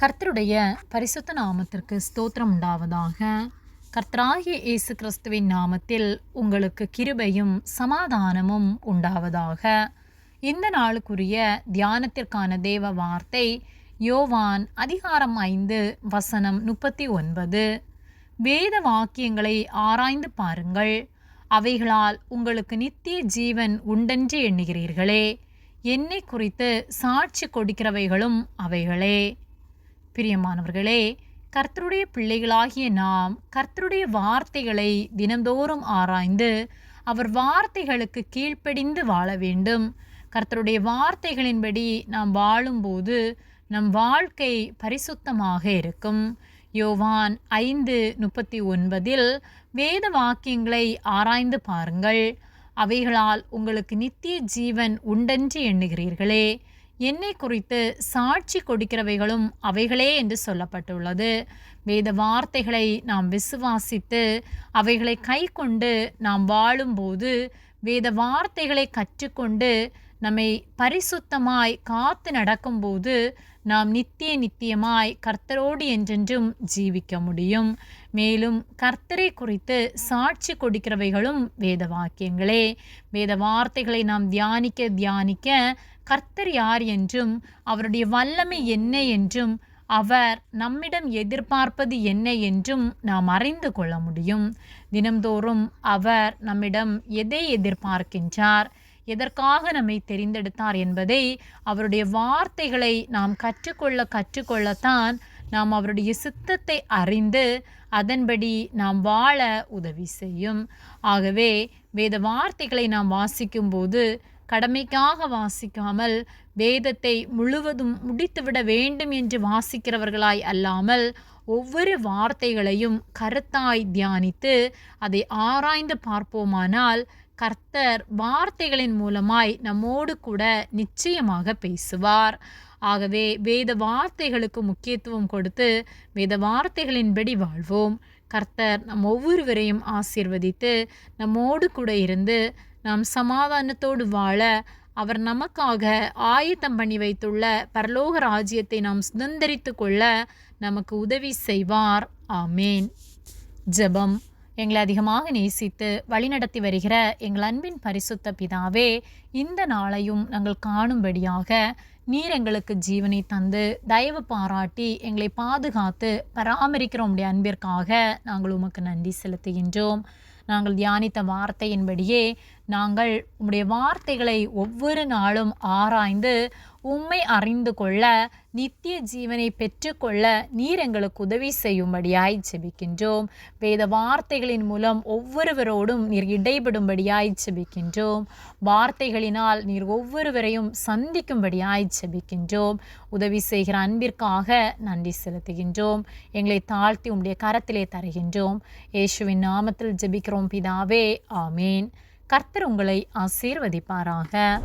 கர்த்தருடைய பரிசுத்த நாமத்திற்கு ஸ்தோத்திரம் உண்டாவதாக. கர்த்தராகிய இயேசு கிறிஸ்துவின் நாமத்தில் உங்களுக்கு கிருபையும் சமாதானமும் உண்டாவதாக. இந்த நாளுக்குரிய தியானத்திற்கான தேவ வார்த்தை யோவான் அதிகாரம் ஐந்து வசனம் முப்பத்தி ஒன்பது வேத வாக்கியங்களை ஆராய்ந்து பாருங்கள். அவைகளால் உங்களுக்கு நித்திய ஜீவன் உண்டென்று எண்ணுகிறீர்களே. என்னை குறித்து சாட்சி கொடுக்கிறவைகளும் அவைகளே. பிரியமானவர்களே கர்த்தருடைய பிள்ளைகளாகிய நாம் கர்த்தருடைய வார்த்தைகளை தினந்தோறும் ஆராய்ந்து அவர் வார்த்தைகளுக்கு கீழ்ப்படிந்து வாழ வேண்டும். கர்த்தருடைய வார்த்தைகளின்படி நாம் வாழும்போது நம் வாழ்க்கை பரிசுத்தமாக இருக்கும். யோவான் ஐந்து முப்பத்தி ஒன்பதில் வேத வாக்கியங்களை ஆராய்ந்து பாருங்கள். அவைகளால் உங்களுக்கு நித்திய ஜீவன் உண்டென்று எண்ணுகிறீர்களே. என்னை குறித்து சாட்சி கொடுக்கிறவைகளும் அவைகளே என்று சொல்லப்பட்டுள்ளது. வேத வார்த்தைகளை நாம் விசுவாசித்து அவைகளை கை கொண்டு நாம் வாழும்போது வேத வார்த்தைகளை கற்றுக்கொண்டு நம்மை பரிசுத்தமாய் காத்து நடக்கும்போது நாம் நித்திய நித்தியமாய் கர்த்தரோடு என்றென்றும் ஜீவிக்க முடியும். மேலும் கர்த்தரை குறித்து சாட்சி கொடுக்கிறவைகளும் வேத வாக்கியங்களே. வேத வார்த்தைகளை நாம் தியானிக்க தியானிக்க கர்த்தர் யார் என்றும் அவருடைய வல்லமை என்ன என்றும் அவர் நம்மிடம் எதிர்பார்ப்பது என்ன என்றும் நாம் அறிந்து கொள்ள முடியும். தினம்தோறும் அவர் நம்மிடம் எதை எதிர்பார்க்கின்றார்? எதற்காக நம்மை தெரிந்தெடுத்தார் என்பதை அவருடைய வார்த்தைகளை நாம் கற்றுக்கொள்ள கற்றுக்கொள்ளத்தான் நாம் அவருடைய சித்தத்தை அறிந்து அதன்படி நாம் வாழ உதவி செய்யும். ஆகவே வேத வார்த்தைகளை நாம் வாசிக்கும்போது கடமைக்காக வாசிக்காமல் வேதத்தை முழுவதும் முடித்துவிட வேண்டும் என்று வாசிக்கிறவர்களாய் அல்லாமல் ஒவ்வொரு வார்த்தைகளையும் கருத்தாய் தியானித்து அதை ஆராய்ந்து பார்ப்போமானால் கர்த்தர் வார்த்தைகளின் மூலமாய் நம்மோடு கூட நிச்சயமாக பேசுவார். ஆகவே வேத வார்த்தைகளுக்கு முக்கியத்துவம் கொடுத்து வேத வார்த்தைகளின்படி வாழ்வோம். கர்த்தர் நம் ஒவ்வொருவரையும் ஆசீர்வதித்து நம்மோடு கூட இருந்து நாம் சமாதானத்தோடு வாழ அவர் நமக்காக ஆயத்தம் பண்ணி வைத்துள்ள பரலோக ராஜ்யத்தை நாம் சுதந்திரித்து கொள்ள நமக்கு உதவி செய்வார். ஆமேன். ஜெபம் எங்களை அதிகமாக நேசித்து வழிநடத்தி வருகிற எங்கள் அன்பின் பரிசுத்த பிதாவே இந்த நாளையும் நாங்கள் காணும்படியாக நீர் எங்களுக்கு ஜீவனை தந்து தயவு பாராட்டி எங்களை பாதுகாத்து பராமரிக்கிற உடைய அன்பிற்காக நாங்கள் உமக்கு நன்றி செலுத்துகின்றோம். நாங்கள் தியானித்த வார்த்தையின்படியே நாங்கள் உம்முடைய வார்த்தைகளை ஒவ்வொரு நாளும் ஆராய்ந்து உம்மை அறிந்து கொள்ள நித்திய ஜீவனை பெற்றுக்கொள்ள நீர் எங்களுக்கு உதவி செய்யும்படியாய் ஜெபிக்கின்றோம். வேத வார்த்தைகளின் மூலம் ஒவ்வொருவரோடும் நீர் இடைபடும்படியாய் ஜெபிக்கின்றோம். வார்த்தைகளினால் நீர் ஒவ்வொருவரையும் சந்திக்கும்படியாய் ஜெபிக்கின்றோம். உதவி செய்கிற அன்பிற்காக நன்றி செலுத்துகின்றோம். எங்களை தாழ்த்தி உம்முடைய கரத்திலே தருகின்றோம். இயேசுவின் நாமத்தில் ஜெபிக்கிறோம் பிதாவே ஆமேன். கர்த்தர் உங்களை ஆசீர்வதிப்பாராக.